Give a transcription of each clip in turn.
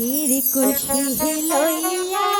পাখির কুলসি লইয়া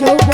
joke.